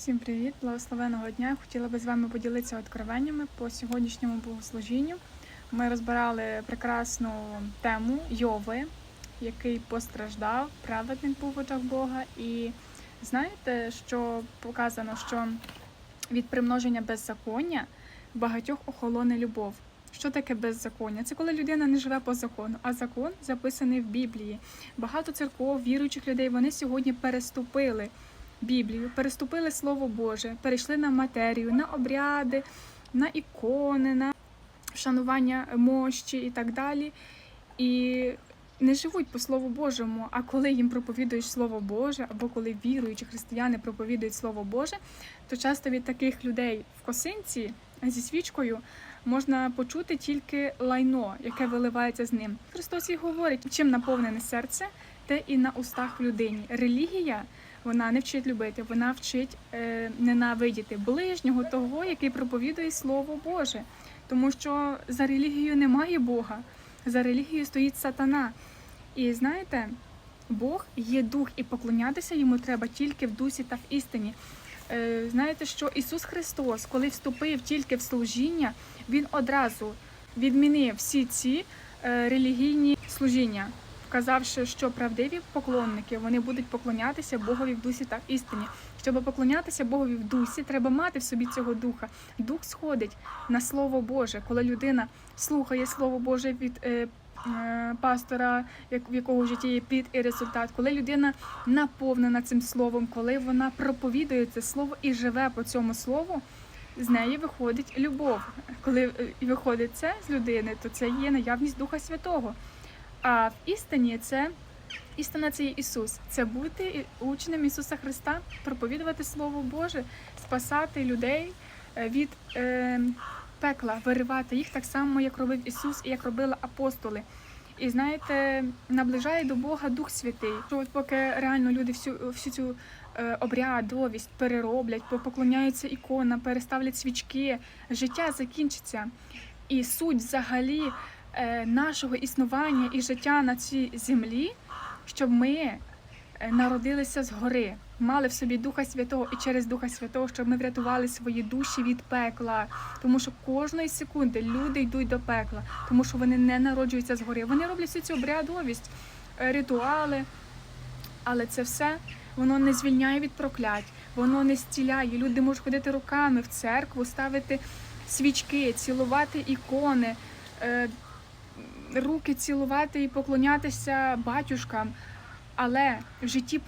Всім привіт, благословеного дня. Хотіла би з вами поділитися откровеннями по сьогоднішньому богослужінню. Ми розбирали прекрасну тему Йови, який постраждав, праведник був в очах Бога. І знаєте, що показано, що від примноження беззаконня багатьох охолоне любов. Що таке беззаконня? Це коли людина не живе по закону, а закон записаний в Біблії. Багато церков, віруючих людей, вони сьогодні переступили Біблію, переступили Слово Боже, перейшли на матерію, на обряди, на ікони, на вшанування мощі і так далі. І не живуть по Слову Божому. А коли їм проповідуєш Слово Боже, або коли віруючі християни проповідують Слово Боже, то часто від таких людей в косинці зі свічкою можна почути тільки лайно, яке виливається з ним. Христос і говорить, чим наповнене серце, те і на устах людині. Релігія вона не вчить любити, вона вчить е, ненавидіти ближнього того, який проповідує Слово Боже. Тому що за релігією немає Бога, за релігією стоїть сатана. І знаєте, Бог є дух, і поклонятися йому треба тільки в дусі та в істині. Е, знаєте, що Ісус Христос, коли вступив тільки в служіння, Він одразу відмінив всі ці е, релігійні служіння вказавши, що правдиві поклонники вони будуть поклонятися Богові в дусі та в істині. Щоб поклонятися Богові в дусі, треба мати в собі цього духа. Дух сходить на слово Боже, коли людина слухає слово Боже від е, е, пастора, в якого житті є плід і результат, коли людина наповнена цим словом, коли вона проповідує це слово і живе по цьому слову. З неї виходить любов. Коли е, виходить це з людини, то це є наявність Духа Святого. А в істині це істина це є Ісус. Це бути учнем Ісуса Христа, проповідувати Слово Боже, спасати людей е, від е, пекла, виривати їх так само, як робив Ісус і як робили апостоли. І знаєте, наближає до Бога Дух Святий. От поки реально люди всю всю цю е, обрядовість перероблять, поклоняються іконам, переставлять свічки, життя закінчиться. І суть взагалі нашого існування і життя на цій землі, щоб ми е, народилися згори, мали в собі Духа Святого і через Духа Святого, щоб ми врятували свої душі від пекла. Тому що кожної секунди люди йдуть до пекла, тому що вони не народжуються згори. Вони роблять всю цю обрядовість, е, ритуали, але це все. Воно не звільняє від проклять, воно не зціляє. Люди можуть ходити руками в церкву, ставити свічки, цілувати ікони, е, руки цілувати і поклонятися батюшкам. Але в житті